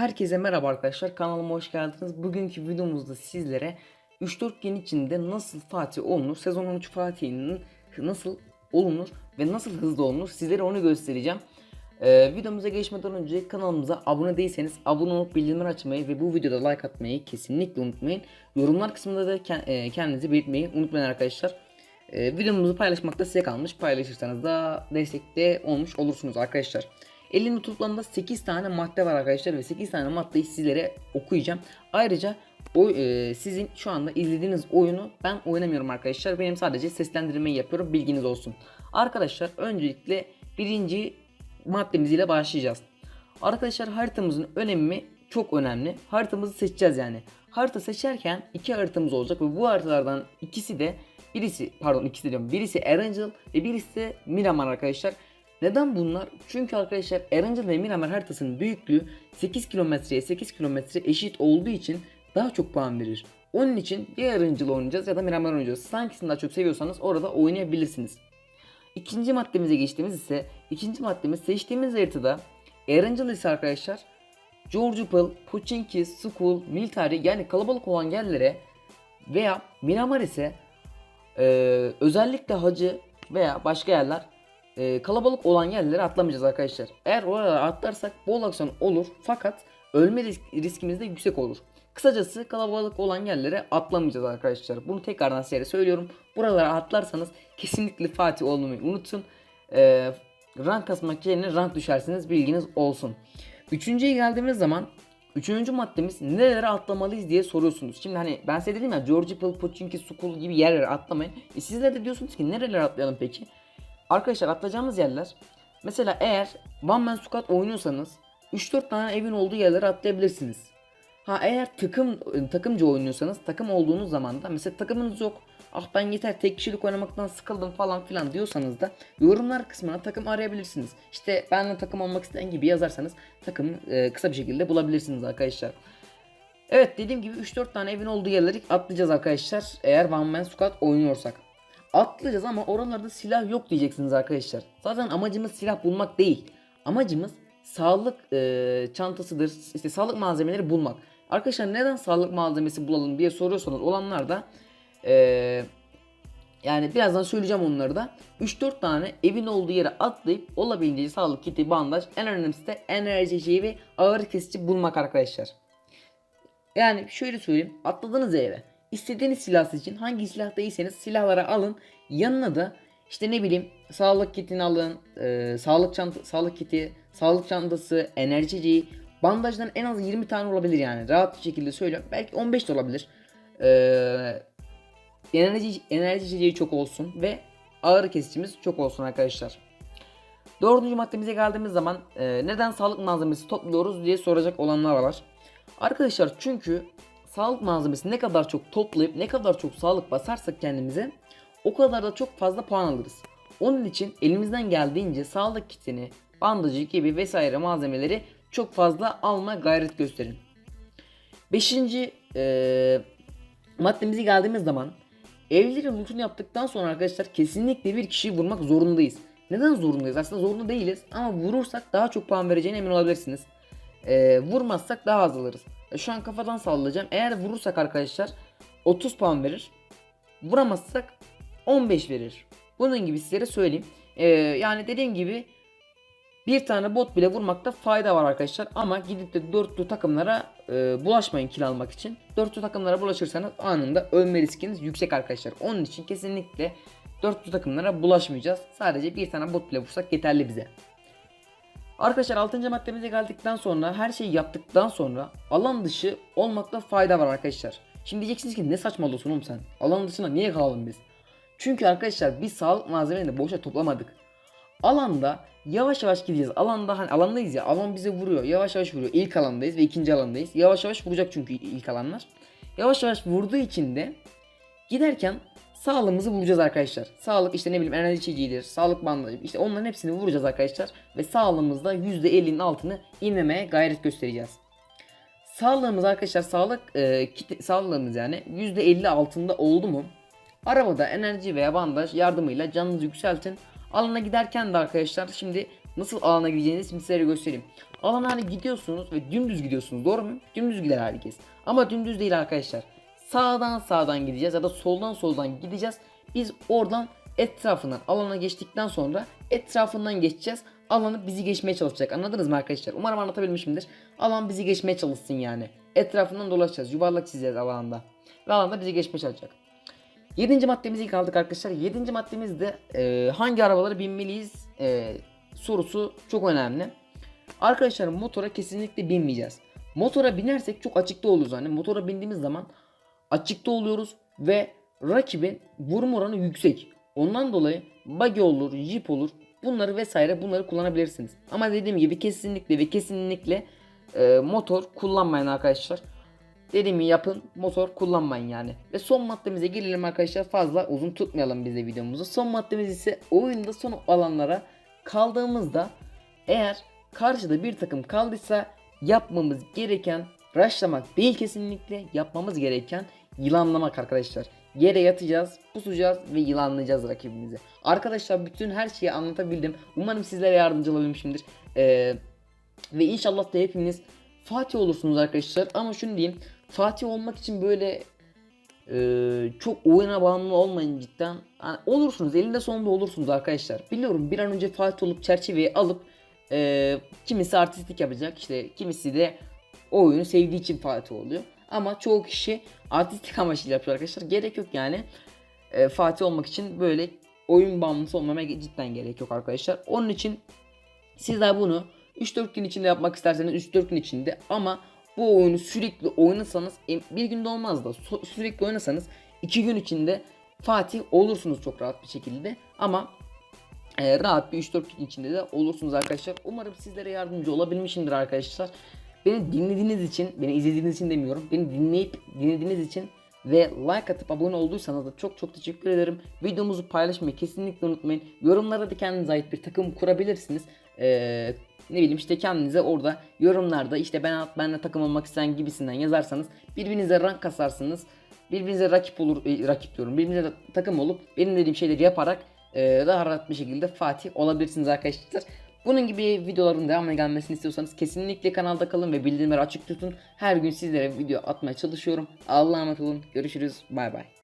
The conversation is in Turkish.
Herkese merhaba arkadaşlar kanalıma hoş geldiniz. Bugünkü videomuzda sizlere 3-4 gün içinde nasıl Fatih olunur, sezon 13 Fatih'inin nasıl olunur ve nasıl hızlı olunur sizlere onu göstereceğim. Ee, videomuza geçmeden önce kanalımıza abone değilseniz abone olup bildirimleri açmayı ve bu videoda like atmayı kesinlikle unutmayın. Yorumlar kısmında da e, kendinizi belirtmeyi unutmayın arkadaşlar. Ee, videomuzu paylaşmakta size kalmış. Paylaşırsanız da destekte olmuş olursunuz arkadaşlar. Elimde toplamda 8 tane madde var arkadaşlar ve 8 tane maddeyi sizlere okuyacağım. Ayrıca o e, sizin şu anda izlediğiniz oyunu ben oynamıyorum arkadaşlar. Benim sadece seslendirmeyi yapıyorum. Bilginiz olsun. Arkadaşlar öncelikle birinci maddemiz ile başlayacağız. Arkadaşlar haritamızın önemi çok önemli. Haritamızı seçeceğiz yani. Harita seçerken iki haritamız olacak ve bu haritalardan ikisi de birisi pardon ikisi diyorum. Birisi Erangel ve birisi de Miramar arkadaşlar. Neden bunlar? Çünkü arkadaşlar Erangel ve Miramar haritasının büyüklüğü 8 kilometreye 8 kilometre eşit olduğu için daha çok puan verir. Onun için ya Erangel oynayacağız ya da Miramar oynayacağız. Hangisini daha çok seviyorsanız orada oynayabilirsiniz. İkinci maddemize geçtiğimiz ise ikinci maddemiz seçtiğimiz haritada Erangel ise arkadaşlar George Pıl, Pochinki, School, Military yani kalabalık olan yerlere veya Miramar ise e, özellikle hacı veya başka yerler e, kalabalık olan yerlere atlamayacağız arkadaşlar. Eğer oralara atlarsak bol aksiyon olur fakat ölme risk, riskimiz de yüksek olur. Kısacası kalabalık olan yerlere atlamayacağız arkadaşlar. Bunu tekrardan size söylüyorum. Buralara atlarsanız kesinlikle Fatih olmayı unutun. E, rank kasmak yerine rank düşersiniz bilginiz olsun. Üçüncüye geldiğimiz zaman Üçüncü maddemiz nerelere atlamalıyız diye soruyorsunuz. Şimdi hani ben size dedim ya George Pell, Pochinki, School gibi yerlere atlamayın. E sizler de diyorsunuz ki nerelere atlayalım peki? Arkadaşlar atlayacağımız yerler mesela eğer One Man Squad oynuyorsanız 3-4 tane evin olduğu yerlere atlayabilirsiniz. Ha eğer takım takımcı oynuyorsanız takım olduğunuz zaman da mesela takımınız yok. Ah ben yeter tek kişilik oynamaktan sıkıldım falan filan diyorsanız da yorumlar kısmına takım arayabilirsiniz. İşte benimle takım olmak isteyen gibi yazarsanız takım e, kısa bir şekilde bulabilirsiniz arkadaşlar. Evet dediğim gibi 3-4 tane evin olduğu yerleri atlayacağız arkadaşlar. Eğer One Man Squad oynuyorsak. Atlayacağız ama oralarda silah yok diyeceksiniz arkadaşlar. Zaten amacımız silah bulmak değil. Amacımız sağlık e, çantasıdır. işte sağlık malzemeleri bulmak. Arkadaşlar neden sağlık malzemesi bulalım diye soruyorsanız olanlar da e, yani birazdan söyleyeceğim onları da. 3-4 tane evin olduğu yere atlayıp olabildiğince sağlık kiti, bandaj, en önemlisi de enerji ve ağrı kesici bulmak arkadaşlar. Yani şöyle söyleyeyim. Atladınız eve. İstediğiniz silah seçin. Hangi silah değilseniz silahlara alın. Yanına da işte ne bileyim sağlık kitini alın. e, sağlık çanta, sağlık kiti, sağlık çantası, enerjici, bandajdan en az 20 tane olabilir yani. Rahat bir şekilde söylüyorum. Belki 15 de olabilir. Eee enerji enerji içeceği çok olsun ve ağrı kesicimiz çok olsun arkadaşlar. Dördüncü maddemize geldiğimiz zaman e, neden sağlık malzemesi topluyoruz diye soracak olanlar var. Arkadaşlar çünkü sağlık malzemesi ne kadar çok toplayıp ne kadar çok sağlık basarsak kendimize o kadar da çok fazla puan alırız. Onun için elimizden geldiğince sağlık kitini, bandajı gibi vesaire malzemeleri çok fazla alma gayret gösterin. Beşinci e, maddemize geldiğimiz zaman evlerin lootunu yaptıktan sonra arkadaşlar kesinlikle bir kişiyi vurmak zorundayız. Neden zorundayız? Aslında zorunda değiliz ama vurursak daha çok puan vereceğine emin olabilirsiniz. Ee, vurmazsak daha az alırız. E, Şu an kafadan sallayacağım. Eğer vurursak arkadaşlar 30 puan verir. Vuramazsak 15 verir. Bunun gibi sizlere söyleyeyim. Ee, yani dediğim gibi bir tane bot bile vurmakta fayda var arkadaşlar. Ama gidip de dörtlü takımlara e, bulaşmayın kill almak için. Dörtlü takımlara bulaşırsanız anında ölme riskiniz yüksek arkadaşlar. Onun için kesinlikle dörtlü takımlara bulaşmayacağız. Sadece bir tane bot bile vursak yeterli bize. Arkadaşlar 6. maddemize geldikten sonra her şeyi yaptıktan sonra alan dışı olmakta fayda var arkadaşlar. Şimdi diyeceksiniz ki ne saçmalıyorsun oğlum sen? Alan dışına niye kalalım biz? Çünkü arkadaşlar biz sağlık malzemelerini boşa toplamadık. Alanda yavaş yavaş gideceğiz. Alanda hani alandayız ya. Alan bize vuruyor. Yavaş yavaş vuruyor. İlk alandayız ve ikinci alandayız. Yavaş yavaş vuracak çünkü ilk alanlar. Yavaş yavaş vurduğu için de giderken sağlığımızı vuracağız arkadaşlar. Sağlık işte ne bileyim enerji içeceğidir, sağlık bandajı işte onların hepsini vuracağız arkadaşlar. Ve sağlığımızda %50'nin altını inmemeye gayret göstereceğiz. Sağlığımız arkadaşlar sağlık e, kit, sağlığımız yani %50 altında oldu mu? Arabada enerji veya bandaj yardımıyla canınızı yükseltin. Alana giderken de arkadaşlar şimdi nasıl alana gideceğinizi şimdi size göstereyim. Alana hani gidiyorsunuz ve dümdüz gidiyorsunuz doğru mu? Dümdüz gider herkes. Ama dümdüz değil arkadaşlar. Sağdan sağdan gideceğiz ya da soldan soldan gideceğiz. Biz oradan etrafından alana geçtikten sonra etrafından geçeceğiz. Alanı bizi geçmeye çalışacak. Anladınız mı arkadaşlar? Umarım anlatabilmişimdir. Alan bizi geçmeye çalışsın yani. Etrafından dolaşacağız. Yuvarlak çizeceğiz alanda. Ve alanda bizi geçmeye çalışacak. Yedinci maddemizi ilk aldık arkadaşlar. Yedinci maddemiz de e, hangi arabaları binmeliyiz e, sorusu çok önemli. Arkadaşlar motora kesinlikle binmeyeceğiz. Motora binersek çok açıkta oluruz. Hani motora bindiğimiz zaman açıkta oluyoruz ve rakibin vurma oranı yüksek. Ondan dolayı buggy olur, jeep olur bunları vesaire bunları kullanabilirsiniz. Ama dediğim gibi kesinlikle ve kesinlikle e, motor kullanmayın arkadaşlar. Dediğimi yapın motor kullanmayın yani. Ve son maddemize gelelim arkadaşlar fazla uzun tutmayalım biz de videomuzu. Son maddemiz ise oyunda son alanlara kaldığımızda eğer karşıda bir takım kaldıysa yapmamız gereken rushlamak değil kesinlikle yapmamız gereken yılanlamak arkadaşlar. Yere yatacağız, pusacağız ve yılanlayacağız rakibimizi. Arkadaşlar bütün her şeyi anlatabildim. Umarım sizlere yardımcı olabilmişimdir. Ee, ve inşallah da hepiniz Fatih olursunuz arkadaşlar. Ama şunu diyeyim. Fatih olmak için böyle e, çok oyuna bağımlı olmayın cidden. Yani olursunuz. Elinde sonunda olursunuz arkadaşlar. Biliyorum bir an önce Fatih olup çerçeveyi alıp e, kimisi artistik yapacak. işte kimisi de o oyunu sevdiği için Fatih oluyor. Ama çoğu kişi artistik amaçlı yapıyor arkadaşlar. Gerek yok yani. E, Fatih olmak için böyle oyun bağımlısı olmamaya cidden gerek yok arkadaşlar. Onun için sizler bunu 3-4 gün içinde yapmak isterseniz 3-4 gün içinde ama bu oyunu sürekli oynasanız e, bir günde olmaz da sürekli oynasanız 2 gün içinde Fatih olursunuz çok rahat bir şekilde ama e, rahat bir 3-4 gün içinde de olursunuz arkadaşlar. Umarım sizlere yardımcı olabilmişimdir arkadaşlar. Beni dinlediğiniz için, beni izlediğiniz için demiyorum. Beni dinleyip dinlediğiniz için ve like atıp abone olduysanız da çok çok teşekkür ederim. Videomuzu paylaşmayı kesinlikle unutmayın. Yorumlara da kendinize ait bir takım kurabilirsiniz. Ee, ne bileyim işte kendinize orada yorumlarda işte ben benle takım olmak isteyen gibisinden yazarsanız birbirinize rank kasarsınız. Birbirinize rakip olur, e, rakip diyorum. Birbirinize takım olup benim dediğim şeyleri yaparak e, daha rahat bir şekilde Fatih olabilirsiniz arkadaşlar. Bunun gibi videoların devamına gelmesini istiyorsanız kesinlikle kanalda kalın ve bildirimleri açık tutun. Her gün sizlere video atmaya çalışıyorum. Allah'a emanet olun. Görüşürüz. Bay bay.